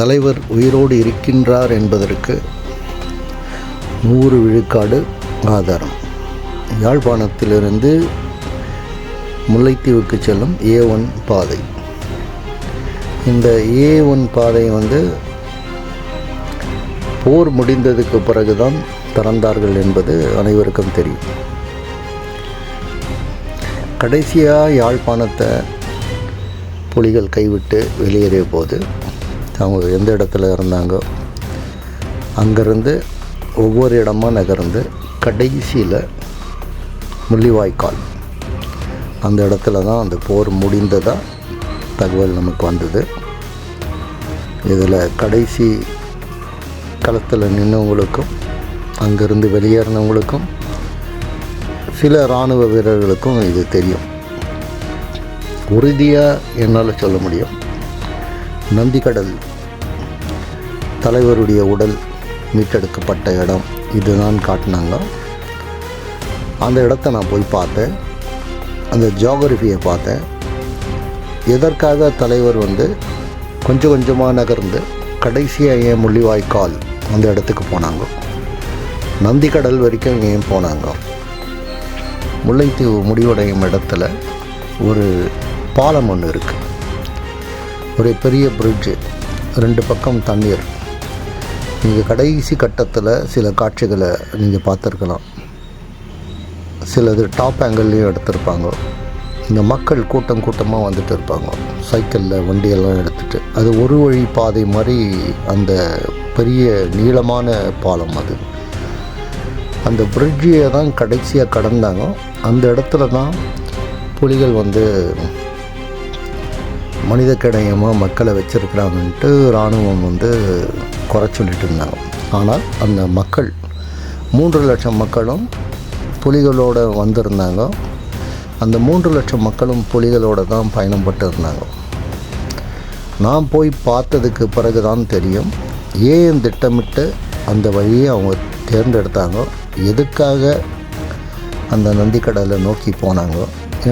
தலைவர் உயிரோடு இருக்கின்றார் என்பதற்கு நூறு விழுக்காடு ஆதாரம். யாழ்ப்பாணத்திலிருந்து முல்லைத்தீவுக்கு செல்லும் ஏ ஒன் பாதை. இந்த ஏ ஒன் பாதை வந்து போர் முடிந்ததுக்கு பிறகுதான் திறந்தார்கள் என்பது அனைவருக்கும் தெரியும். கடைசியாக யாழ்ப்பாணத்தை புலிகள் கைவிட்டு வெளியேறிய போது அவங்க எந்த இடத்துல இருந்தாங்கோ? அங்கேருந்து ஒவ்வொரு இடமா நகர்ந்து கடைசியில் முள்ளிவாய்க்கால். அந்த இடத்துல தான் அந்த போர் முடிந்ததாக தகவல் நமக்கு வந்தது. இதில் கடைசி களத்தில் நின்றவங்களுக்கும் அங்கேருந்து வெளியேறினவங்களுக்கும் சில இராணுவ வீரர்களுக்கும் இது தெரியும். உறுதியாக என்னால் சொல்ல முடியும். நந்திக்கடல் தலைவருடைய உடல் மீட்டெடுக்கப்பட்ட இடம் இதுதான் காட்டினாங்க. அந்த இடத்த நான் போய் பார்த்தேன். அந்த ஜியாகிரஃபியை பார்த்தேன். எதற்காக தலைவர் வந்து கொஞ்சம் கொஞ்சமாக நகர்ந்து கடைசியாக ஏன் முள்ளிவாய்க்கால் அந்த இடத்துக்கு போனாங்க? நந்திக்கடல் வரைக்கும் ஏன் போனாங்க? முல்லைத்தீவு முடிவடையும் இடத்துல ஒரு பாலம் ஒன்று இருக்குது ஒரு பெரிய பிரிட்ஜு ரெண்டு பக்கம் தண்ணீர். நீங்கள் கடைசி கட்டத்தில் சில காட்சிகளை நீங்கள் பார்த்துருக்கலாம். சிலது டாப் ஆங்கிள்லேயும் எடுத்திருப்பாங்க. இந்த மக்கள் கூட்டம் கூட்டமாக வந்துட்டு இருப்பாங்க. சைக்கிளில் வண்டியெல்லாம் எடுத்துகிட்டு அது ஒரு வழி பாதை மாதிரி அந்த பெரிய நீளமான பாலம் அது. அந்த பிரிட்ஜியை தான் கடைசியாக கடந்தாங்க. அந்த இடத்துல தான் புலிகள் வந்து மனித கிடையமாக மக்களை வச்சுருக்கிறாங்கன்ட்டு இராணுவம் வந்து குறை சொல்லிட்டு இருந்தாங்க ஆனால் அந்த மக்கள் மூன்று லட்சம் மக்களும் புலிகளோடு வந்திருந்தாங்க. அந்த மூன்று லட்சம் மக்களும் புலிகளோடு தான் பயணப்பட்டு இருந்தாங்க நான் போய் பார்த்ததுக்கு பிறகு தான் தெரியும் ஏன் திட்டமிட்டு அந்த வழியை அவங்க தேர்ந்தெடுத்தாங்க எதுக்காக அந்த நந்திக்கடலை நோக்கி போனாங்க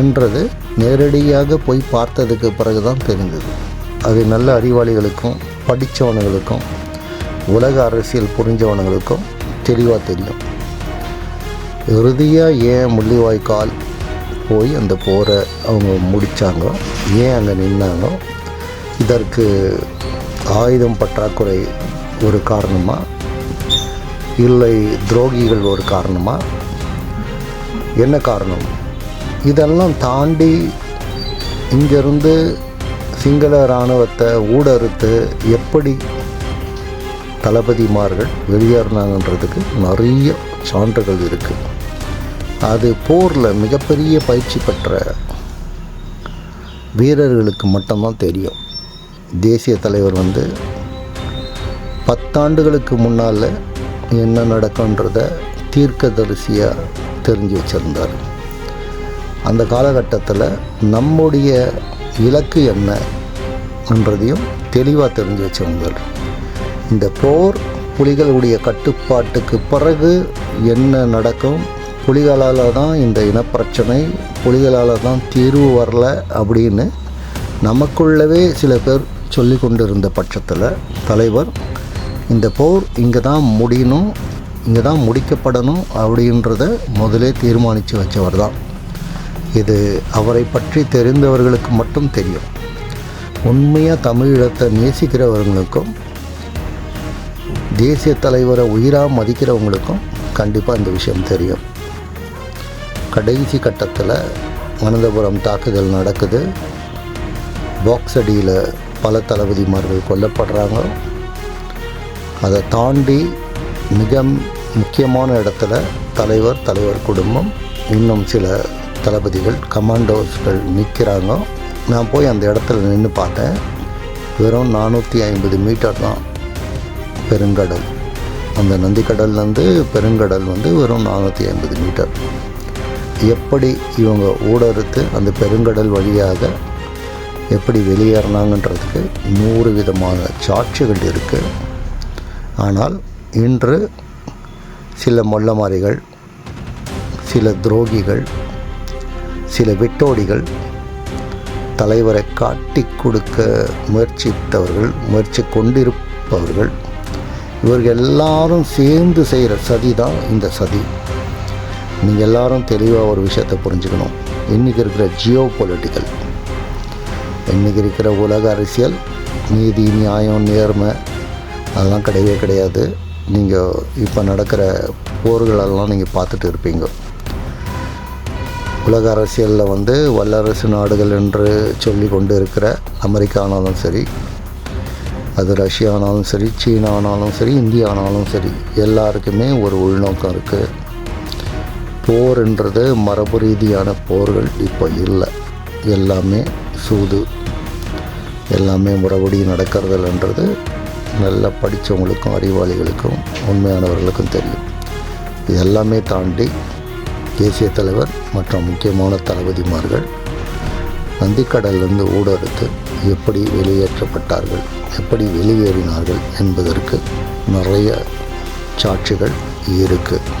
என்றது நேரடியாக போய் பார்த்ததுக்கு பிறகு தான் தெரிந்தது. அது நல்ல அறிவாளிகளுக்கும் படித்தவனுங்களுக்கும் உலக அரசியல் புரிஞ்சவனுங்களுக்கும் தெளிவாக தெரியும். இறுதியாக ஏன் முள்ளிவாய்க்கால் போய் அந்த போரை அவங்க முடித்தாங்க ஏன் அங்கே நின்னாங்க? இதற்கு ஆயுதம் பற்றாக்குறை ஒரு காரணமாக இல்லை துரோகிகள் ஒரு காரணமாக என்ன காரணம்? இதெல்லாம் தாண்டி இங்கேருந்து சிங்கள இராணுவத்தை ஊடறுத்து எப்படி தளபதிமார்கள் வெளியேறினாங்கன்றதுக்கு நிறைய சான்றுகள் இருக்குது அது போரில் மிகப்பெரிய பயிற்சி பெற்ற வீரர்களுக்கு மட்டும்தான் தெரியும். தேசிய தலைவர் வந்து பத்தாண்டுகளுக்கு முன்னால் என்ன நடக்குன்றத தீர்க்கதரிசியாக தெரிஞ்சு வச்சுருந்தார். அந்த காலகட்டத்தில் நம்முடைய இலக்கு என்னன்றதையும் தெளிவாக தெரிஞ்சு வச்சுருந்தார். இந்த போர் புலிகளுடைய கட்டுப்பாட்டுக்கு பிறகு என்ன நடக்கும்? புலிகளால் தான் இந்த இனப்பிரச்சனை புலிகளால் தான் தீர்வு வரல அப்படின்னு நமக்குள்ளவே சில பேர் சொல்லி கொண்டிருந்த பட்சத்தில் தலைவர் இந்த போர் இங்கே தான் முடியணும் இங்கே தான் முடிக்கப்படணும் அப்படின்றத முதலே தீர்மானித்து வச்சவர் தான். இது அவரை பற்றி தெரிந்தவர்களுக்கு மட்டும் தெரியும். உண்மையாக தமிழீழத்தை நேசிக்கிறவர்களுக்கும் தேசிய தலைவரை உயிராக மதிக்கிறவங்களுக்கும் கண்டிப்பாக இந்த விஷயம் தெரியும். கடைசி கட்டத்தில் அனந்தபுரம் தாக்குதல் நடக்குது. பாக்ஸ் அடியில் பல தளபதிமார்கள் கொல்லப்படுறாங்க. அதை தாண்டி மிக முக்கியமான இடத்துல தலைவர் தலைவர் குடும்பம் இன்னும் சில தளபதிகள் கமாண்டோஸ்கள் நிற்கிறாங்க நான் போய் அந்த இடத்துல நின்று பார்த்தேன். வெறும் நானூற்றி ஐம்பது மீட்டர் தான். பெருங்கடல். அந்த நந்திக்கடல்லேருந்து பெருங்கடல் வந்து வெறும் நானூற்றி ஐம்பது மீட்டர். எப்படி இவங்க ஊடறுத்து அந்த பெருங்கடல் வழியாக எப்படி வெளியேறினாங்கன்றதுக்கு நூறு விதமான சாட்சிகள் இருக்குது ஆனால் இன்று சில மொல்லமாரிகள் சில துரோகிகள் சில விட்டோடிகள் தலைவரை காட்டி கொடுக்க முயற்சித்தவர்கள் முயற்சி கொண்டிருப்பவர்கள் இவர்கள் எல்லாரும் சேர்ந்து செய்கிற சதி தான் இந்த சதி. நீங்கள் எல்லாரும் தெளிவாக ஒரு விஷயத்தை புரிஞ்சுக்கணும். இன்றைக்கி இருக்கிற ஜியோ பொலிட்டிக்கல் இன்றைக்கி இருக்கிற உலக அரசியல் நீதி நியாயம் நேர்மை அதெல்லாம் கிடையவே கிடையாது. நீங்கள் இப்போ நடக்கிற போர்களெல்லாம் நீங்கள் பார்த்துட்டு இருப்பீங்க. உலக அரசியலில் வந்து வல்லரசு நாடுகள் என்று சொல்லி கொண்டு இருக்கிற அமெரிக்கா ஆனாலும் சரி அது ரஷ்யா ஆனாலும் சரி சீனா ஆனாலும் சரி இந்தியா ஆனாலும் சரி எல்லாருக்குமே ஒரு உள்நோக்கம் இருக்குது போர்ன்றது மரபு ரீதியான போர்கள் இப்போ இல்லை. எல்லாமே சூது. எல்லாமே முறைப்படி நடக்கிறதில்ன்றது நல்லா படித்தவங்களுக்கும் அறிவாளிகளுக்கும் உண்மையானவர்களுக்கும் தெரியும். இது எல்லாமே தாண்டி தேசிய தலைவர் மற்றும் முக்கியமான தளபதிமார்கள் நந்திக்கடலிருந்து ஊடறுத்து எப்படி வெளியேற்றப்பட்டார்கள்? எப்படி வெளியேறினார்கள் என்பதற்கு நிறைய சாட்சிகள் இருக்குது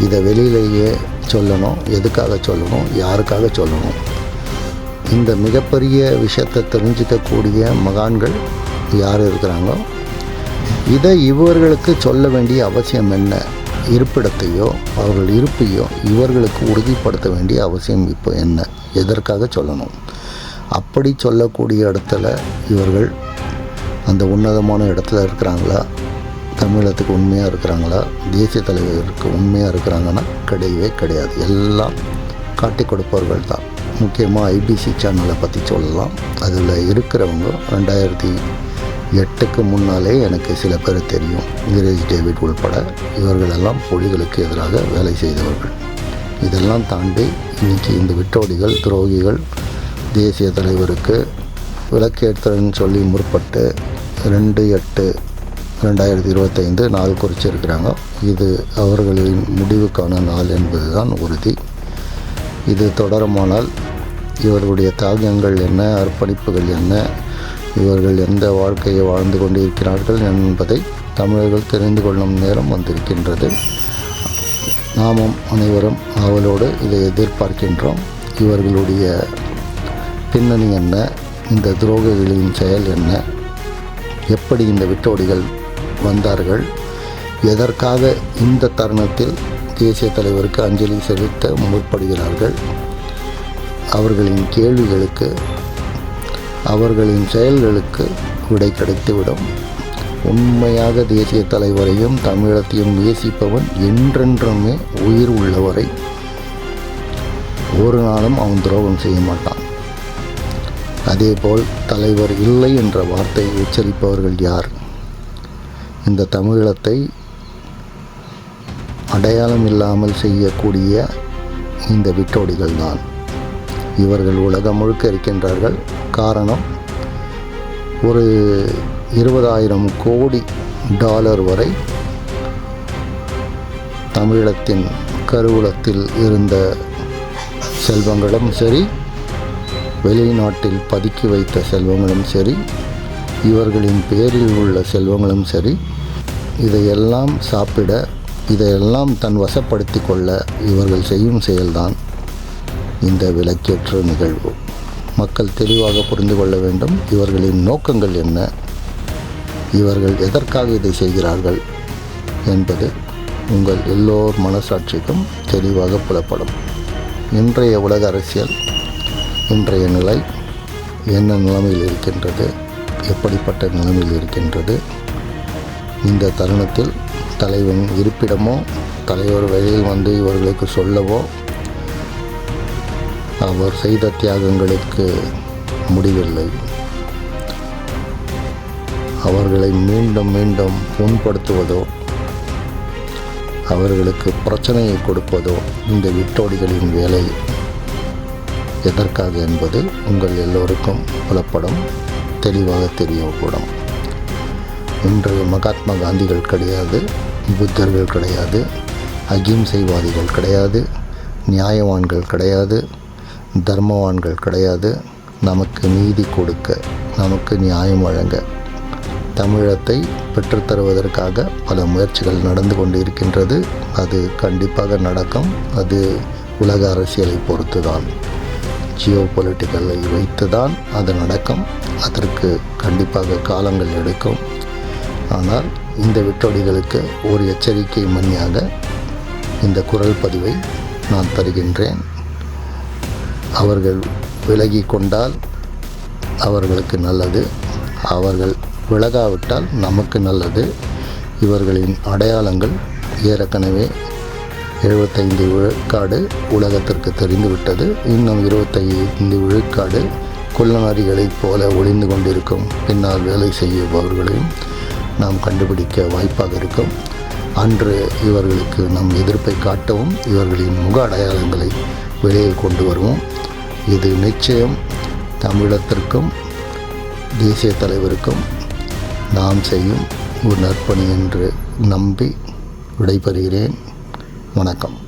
இதை வெளியிலேயே சொல்லணும் எதுக்காக சொல்லணும் யாருக்காக சொல்லணும்? இந்த மிகப்பெரிய விஷயத்தை தெரிஞ்சிக்கக்கூடிய மகான்கள் யார் இருக்கிறாங்களோ இதை இவர்களுக்கு சொல்ல வேண்டிய அவசியம் என்ன? இருப்பிடத்தையோ அவர்கள் இருப்பையோ இவர்களுக்கு உறுதிப்படுத்த வேண்டிய அவசியம் இப்போ என்ன? எதற்காக சொல்லணும்? அப்படி சொல்லக்கூடிய இடத்துல இவர்கள் அந்த உன்னதமான இடத்துல இருக்கிறாங்களா? தமிழகத்துக்கு உண்மையாக இருக்கிறாங்களா? தேசிய தலைவருக்கு உண்மையாக இருக்கிறாங்கன்னா கிடையவே கிடையாது. எல்லாம் காட்டி கொடுப்பவர்கள் தான். முக்கியமாக ஐபிசி சேனலை பற்றி சொல்லலாம். அதில் இருக்கிறவங்க ரெண்டாயிரத்தி எட்டுக்கு முன்னாலே எனக்கு சில பேர் தெரியும். கிரேஜ் டேவிட் உள்பட இவர்களெல்லாம் புலிகளுக்கு எதிராக வேலை செய்தவர்கள். இதெல்லாம் தாண்டி இன்றைக்கி இந்த விட்டோடிகள் துரோகிகள் தேசிய தலைவருக்கு விளக்கேற்றன்னு சொல்லி முற்பட்டு ரெண்டு எட்டு ரெண்டாயிரத்தி இருபத்தைந்து நாள் குறிச்சிருக்கிறாங்க. இது அவர்களின் முடிவுக்கான நாள் என்பது தான் உறுதி. இது தொடருமானால் இவர்களுடைய தியாகங்கள் என்ன அர்ப்பணிப்புகள் என்ன இவர்கள் எந்த வாழ்க்கையை வாழ்ந்து கொண்டிருக்கிறார்கள் என்பதை தமிழர்கள் தெரிந்து கொள்ளும் நேரம் வந்திருக்கின்றது. நாமும் அனைவரும் ஆவலோடு இதை எதிர்பார்க்கின்றோம். இவர்களுடைய பின்னணி என்ன இந்த துரோகிகளின் செயல் என்ன? எப்படி இந்த விட்டோடிகள் வந்தார்கள்? எதற்காக இந்த தருணத்தில் தேசிய தலைவருக்கு அஞ்சலி செலுத்த முற்படுகிறார்கள்? அவர்களின் கேள்விகளுக்கு அவர்களின் செயல்களுக்கு விடை கிடைத்துவிடும். உண்மையாக தேசிய தலைவரையும் தமிழத்தையும் நேசிப்பவன் என்றென்றுமே உயிர் உள்ளவரை ஒரு நாளும் அவன் துரோகம் செய்ய மாட்டான். அதேபோல் தலைவர் இல்லை என்ற வார்த்தையை உச்சரிப்பவர்கள் யார்? இந்த தமிழத்தை அடையாளம் இல்லாமல் செய்யக்கூடிய இந்த விட்டோடிகள் தான். இவர்கள் உலகம் முழுக்க இருக்கின்றார்கள். காரணம் ஒரு இருபதாயிரம் கோடி டாலர் வரை தமிழகத்தின் கருவூலத்தில் இருந்த செல்வங்களும் சரி வெளிநாட்டில் பதுக்கி வைத்த செல்வங்களும் சரி இவர்களின் பேரில் உள்ள செல்வங்களும் சரி இதையெல்லாம் சாப்பிட இதையெல்லாம் தன் வசப்படுத்தி கொள்ள இவர்கள் செய்யும் செயல்தான் இந்த விளக்கேற்ற நிகழ்வு. மக்கள் தெளிவாக புரிந்து கொள்ள வேண்டும் இவர்களின் நோக்கங்கள் என்ன இவர்கள் எதற்காக இதை செய்கிறார்கள் என்பது உங்கள் எல்லோர் மனசாட்சிக்கும் தெளிவாக புலப்படும். இன்றைய உலக அரசியல் இன்றைய நிலை என்ன நிலைமையில் இருக்கின்றது? எப்படிப்பட்ட நிலைமையில் இருக்கின்றது? இந்த தருணத்தில் தலைவன் இருப்பிடமோ தலைவர் வெளியில் வந்து இவர்களுக்கு சொல்லவோ அவர் செய்த தியாகங்களுக்கு முடிவில்லை. அவர்களை மீண்டும் மீண்டும் புண்படுத்துவதோ அவர்களுக்கு பிரச்சனையை கொடுப்பதோ இந்த விட்டோடிகளின் வேலை எதற்காக என்பது உங்கள் எல்லோருக்கும் புலப்படும் தெளிவாக தெரியக்கூடும். இன்று மகாத்மா காந்திகள் கிடையாது புத்தர்கள் கிடையாது அகிம்சைவாதிகள் கிடையாது நியாயவான்கள் கிடையாது தர்மவான்கள் கிடையாது. நமக்கு நீதி கொடுக்க நமக்கு நியாயம் வழங்க தமிழத்தை பெற்றுத்தருவதற்காக பல முயற்சிகள் நடந்து கொண்டிருக்கின்றது. அது கண்டிப்பாக நடக்கும். அது உலக அரசியலை பொறுத்து தான் ஜியோ பொலிட்டிக்கலை வைத்து தான் அது நடக்கும் அதற்கு கண்டிப்பாக காலங்கள் எடுக்கும். ஆனால் இந்த விட்டோடிகளுக்கு ஒரு எச்சரிக்கை மணியாக இந்த குரல் பதிவை நான் தருகின்றேன். அவர்கள் விலகி கொண்டால் அவர்களுக்கு நல்லது. அவர்கள் விலகாவிட்டால் நமக்கு நல்லது. இவர்களின் அடையாளங்கள் ஏற்கனவே எழுபத்தைந்து விழுக்காடு உலகத்திற்கு தெரிந்துவிட்டது. இன்னும் இருபத்தைந்து விழுக்காடு குள்ளநாரிகளைப் போல ஒளிந்து கொண்டிருக்கும். பின்னால் வேலை செய்யுபவர்களையும் நாம் கண்டுபிடிக்க வாய்ப்பாக இருக்கும். அன்று இவர்களுக்கு நம் எதிர்ப்பை காட்டவும் இவர்களின் முக அடையாளங்களை வெளியே கொண்டு வருவோம். இது நிச்சயம் தமிழத்திற்கும் தேசிய தலைவருக்கும் நாம் செய்யும் ஒரு நற்பணி என்று நம்பி விடைபெறுகிறேன். வணக்கம்.